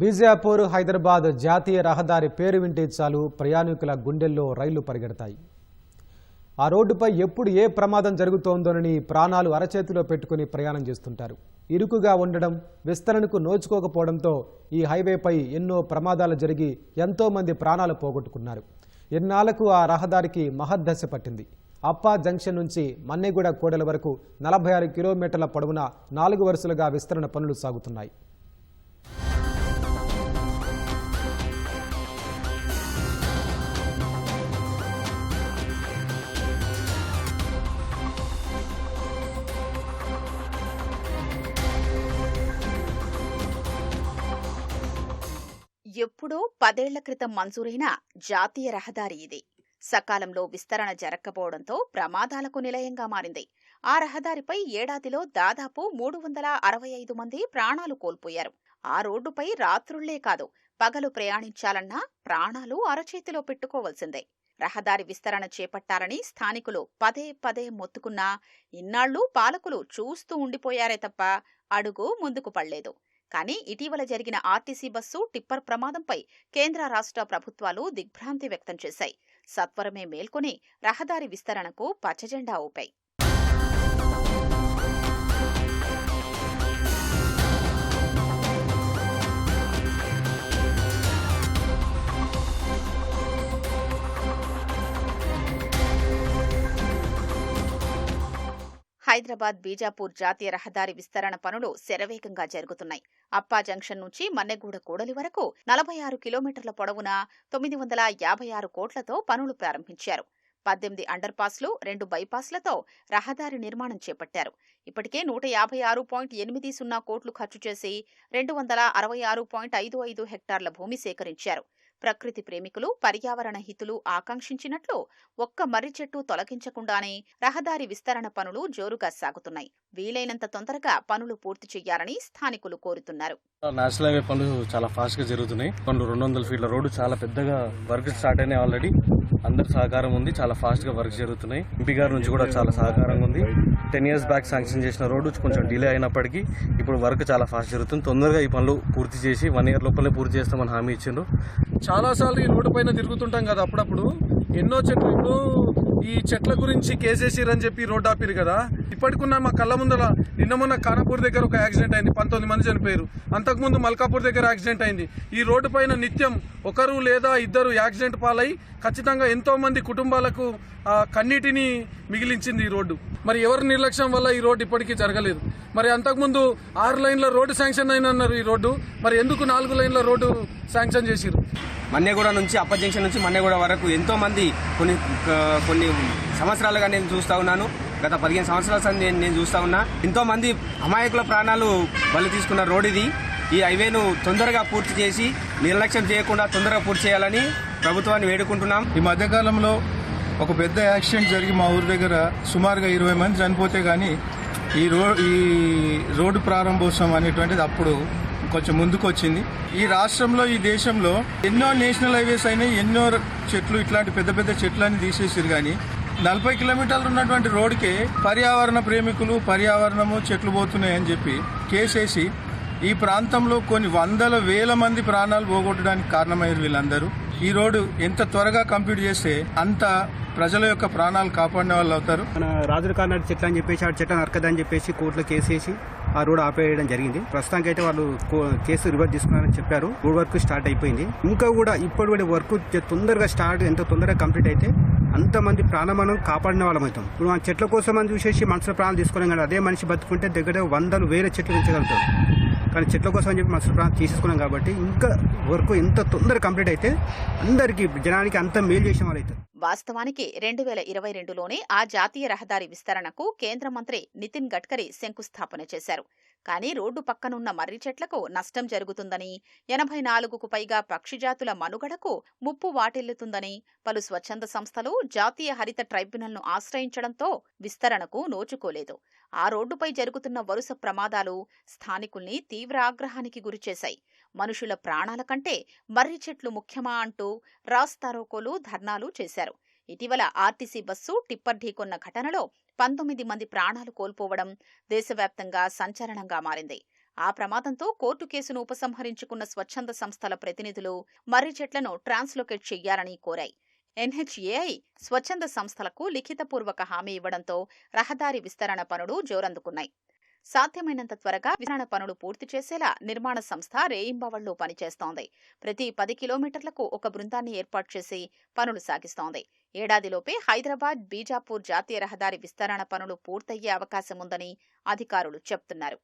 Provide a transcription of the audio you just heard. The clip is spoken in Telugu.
బీజాపూర్ హైదరాబాద్ జాతీయ రహదారి పేరు వింటే చాలు ప్రయాణికుల గుండెల్లో రైళ్ళు పరిగెడతాయి. ఆ రోడ్డుపై ఎప్పుడు ఏ ప్రమాదం జరుగుతోందోనని ప్రాణాలు అరచేతిలో పెట్టుకుని ప్రయాణం చేస్తుంటారు. ఇరుకుగా ఉండడం విస్తరణకు నోచుకోకపోవడంతో ఈ హైవేపై ఎన్నో ప్రమాదాలు జరిగి ఎంతోమంది ప్రాణాలు పోగొట్టుకున్నారు. ఎన్నాళ్ళకు ఆ రహదారికి మహద్దశ పట్టింది. అప్పా జంక్షన్ నుంచి మన్నెగూడ కోడెల వరకు నలభై ఆరు కిలోమీటర్ల పొడవున నాలుగు వరుసలుగా విస్తరణ పనులు సాగుతున్నాయి. ఎప్పుడో పదేళ్ళ క్రితం మంజూరైన జాతీయ రహదారి ఇది. సకాలంలో విస్తరణ జరగకపోవడంతో ప్రమాదాలకు నిలయంగా మారింది. ఆ రహదారిపై ఏడాదిలో దాదాపు మూడు వందల అరవై ఐదు మంది ప్రాణాలు కోల్పోయారు. ఆ రోడ్డుపై రాత్రుళ్ళే కాదు పగలు ప్రయాణించాలన్నా ప్రాణాలు అరచేతిలో పెట్టుకోవలసిందే. రహదారి విస్తరణ చేపట్టాలని స్థానికులు పదే పదే మొత్తుకున్నా ఇన్నాళ్ళు పాలకులు చూస్తూ ఉండిపోయారే తప్ప అడుగు ముందుకు పడలేదు. కానీ ఇటీవల జరిగిన ఆర్టీసీ బస్సు టిప్పర్ ప్రమాదంపై కేంద్ర రాష్ట్ర ప్రభుత్వాలు దిగ్భ్రాంతి వ్యక్తం చేశాయి. సత్వరమే మేల్కొని రహదారి విస్తరణకు పచ్చజెండా ఊపాయి. హైదరాబాద్ బీజాపూర్ జాతీయ రహదారి విస్తరణ పనులు శరవేగంగా జరుగుతున్నాయి. అప్పా జంక్షన్ నుంచి మన్నెగూడ కూడలి వరకు నలభై ఆరు కిలోమీటర్ల పొడవున తొమ్మిది వందల యాభై ఆరు కోట్లతో పనులు ప్రారంభించారు. పద్దెనిమిది అండర్ పాస్లు రెండు బైపాస్లతో రహదారి నిర్మాణం చేపట్టారు. ఇప్పటికే నూట యాభై ఆరు పాయింట్ ఎనిమిది సున్నా కోట్లు ఖర్చు చేసి రెండు వందల అరవై ఆరు పాయింట్ ఐదు ఐదు హెక్టార్ల భూమి సేకరించారు. ప్రకృతి ప్రేమికులు పర్యావరణ హితులు ఆకాంక్షించినట్లు ఒక్క మర్రి చెట్టు తొలగించకుండానే రహదారి విస్తరణ పనులు జోరుగా సాగుతున్నాయి. వీలైనంత తొందరగా పనులు పూర్తి చేయాలని స్థానికులు కోరుతున్నారు. నేషనల్ హైవే పనులు చాలా ఫాస్ట్గా జరుగుతున్నాయి. పనులు రెండు వందల ఫీట్ల రోడ్డు చాలా పెద్దగా వర్క్ స్టార్ట్ అయినాయి ఆల్రెడీ అందరి సహకారం ఉంది చాలా ఫాస్ట్గా వర్క్ జరుగుతున్నాయి. ఎంపీ గారి నుంచి కూడా చాలా సహకారంగా ఉంది. టెన్ ఇయర్స్ బ్యాక్ శాంక్షన్ చేసిన రోడ్డు కొంచెం డిలే అయినప్పటికీ ఇప్పుడు వర్క్ చాలా ఫాస్ట్ జరుగుతుంది. తొందరగా ఈ పనులు పూర్తి చేసి వన్ ఇయర్ లోపలే పూర్తి చేస్తామని హామీ ఇచ్చిండ్రు. చాలాసార్లు ఈ రోడ్డు పైన తిరుగుతుంటాం కదా అప్పుడప్పుడు. ఎన్నో చెట్లు ఇప్పుడు ఈ చెట్ల గురించి కేసేసిరని చెప్పి రోడ్డు ఆపిరు కదా. ఇప్పటికున్న మా కళ్ళ ముందర నిన్న మొన్న కారాపూర్ దగ్గర ఒక యాక్సిడెంట్ అయింది. పంతొమ్మిది మంది చనిపోయారు. అంతకుముందు మల్కాపూర్ దగ్గర యాక్సిడెంట్ అయింది. ఈ రోడ్డు పైన నిత్యం ఒకరు లేదా ఇద్దరు యాక్సిడెంట్ పాలై ఖచ్చితంగా ఎంతో మంది కుటుంబాలకు కన్నీటిని మిగిలించింది ఈ రోడ్డు. మరి ఎవరి నిర్లక్ష్యం వల్ల ఈ రోడ్డు ఇప్పటికీ జరగలేదు? మరి అంతకుముందు ఆరు లైన్ల రోడ్డు శాంక్షన్ అయినన్నారు ఈ రోడ్డు. మరి ఎందుకు నాలుగు లైన్ల రోడ్డు శాంక్షన్ చేసిరు మన్నెగూడ నుంచి అప్ప జంక్షన్ నుంచి మన్నెగూడ వరకు ఎంతో మంది కొన్ని కొన్ని సంవత్సరాలుగా నేను చూస్తా ఉన్నాను. గత పదిహేను సంవత్సరాల నేను నేను చూస్తా ఉన్నా. ఎంతో మంది అమాయకుల ప్రాణాలు బలి తీసుకున్న రోడ్ ఇది ఈ హైవేను తొందరగా పూర్తి చేసి నిర్లక్ష్యం చేయకుండా తొందరగా పూర్తి చేయాలని ప్రభుత్వాన్ని వేడుకుంటున్నాం. ఈ మధ్యకాలంలో ఒక పెద్ద యాక్సిడెంట్ జరిగి మా ఊరి దగ్గర సుమారుగా ఇరవై మంది చనిపోతే కానీ ఈ రో ఈ రోడ్డు ప్రారంభోత్సవం అనేటువంటిది అప్పుడు కొంచెం ముందుకు వచ్చింది ఈ రాష్ట్రంలో ఈ దేశంలో ఎన్నో నేషనల్ హైవేస్ అయినాయి ఎన్నో చెట్లు ఇట్లాంటి పెద్ద పెద్ద చెట్లని తీసేసారు కానీ నలభై కిలోమీటర్లు ఉన్నటువంటి రోడ్కే పర్యావరణ ప్రేమికులు పర్యావరణము చెట్లు పోతున్నాయని చెప్పి కేసేసి ఈ ప్రాంతంలో కొన్ని వందల వేల మంది ప్రాణాలు పోగొట్టడానికి కారణమయ్యారు వీళ్ళందరూ. ఈ రోడ్డు ఎంత త్వరగా కంప్లీట్ చేస్తే అంత ప్రజల యొక్క ప్రాణాలు కాపాడిన వాళ్ళు అవుతారు. మన రాజుల కాలనాడు చెట్లు అని చెప్పేసి ఆ చెట్లను నరకదని చెప్పేసి కోర్టులో కేసేసి ఆ రోడ్ ఆపేయడం జరిగింది. ప్రస్తుతానికి అయితే వాళ్ళు కో- కేసు రివర్స్ తీసుకున్నారని చెప్పారు. రోడ్ వర్క్ స్టార్ట్ అయిపోయింది. ఇంకా కూడా ఇప్పుడు కూడా వర్క్ తొందరగా స్టార్ట్ ఎంత తొందరగా కంప్లీట్ అయితే అంతమంది ప్రాణం కాపాడిన వాళ్ళం అవుతాం. ఇప్పుడు మన చెట్ల కోసం అని చూసేసి మనుషుల ప్రాణాలు తీసుకోలేం కానీ అదే మనిషి బతుకుంటే దగ్గర వందలు వేల చెట్లు పెంచగలుగుతారు కానీ చెట్ల కోసం అని చెప్పి మనుషుల ప్రాణం తీసేసుకున్నాం కాబట్టి ఇంకా వర్క్ ఎంత తొందరగా కంప్లీట్ అయితే అందరికీ జనానికి అంత మేలు చేసిన వాళ్ళు అవుతారు వాస్తవానికి రెండు వేల ఇరవై రెండులోనే ఆ జాతీయ రహదారి విస్తరణకు కేంద్ర మంత్రి నితిన్ గడ్కరీ శంకుస్థాపన చేశారు. కానీ రోడ్డు పక్కనున్న మర్రి చెట్లకు నష్టం జరుగుతుందని ఎనభై నాలుగుకు పైగా పక్షిజాతుల మనుగడకు ముప్పు వాటిల్లుతుందని పలు స్వచ్ఛంద సంస్థలు జాతీయ హరిత ట్రైబ్యునల్ను ఆశ్రయించడంతో విస్తరణకు నోచుకోలేదు. ఆ రోడ్డుపై జరుగుతున్న వరుస ప్రమాదాలు స్థానికుల్ని తీవ్ర ఆగ్రహానికి గురిచేశాయి. మనుషుల ప్రాణాల కంటే మర్రి చెట్లు ముఖ్యమా అంటూ రాస్తారోకోలు ధర్నాలు చేశారు. ఇటీవల ఆర్టీసీ బస్సు టిప్పర్ ఢీకొన్న ఘటనలో పంతొమ్మిది మంది ప్రాణాలు కోల్పోవడం దేశవ్యాప్తంగా సంచలనంగా మారింది. ఆ ప్రమాదంతో కోర్టు కేసును ఉపసంహరించుకున్న స్వచ్ఛంద సంస్థల ప్రతినిధులు మర్రి చెట్లను ట్రాన్స్లోకేట్ చెయ్యాలని కోరాయి. ఎన్హెచ్ఏఐ స్వచ్ఛంద సంస్థలకు లిఖితపూర్వక హామీ ఇవ్వడంతో రహదారి విస్తరణ పనులు జోరందుకున్నాయి. సాధ్యమైనంత త్వరగా విస్తరణ పనులు పూర్తి చేసేలా నిర్మాణ సంస్థ రేయింబవళ్ళు పనిచేస్తోంది. ప్రతి పది కిలోమీటర్లకు ఒక బృందాన్ని ఏర్పాటు చేసి పనులు సాగిస్తోంది. ఏడాదిలోపే హైదరాబాద్ బీజాపూర్ జాతీయ రహదారి విస్తరణ పనులు పూర్తయ్యే అవకాశం ఉందని అధికారులు చెప్తున్నారు.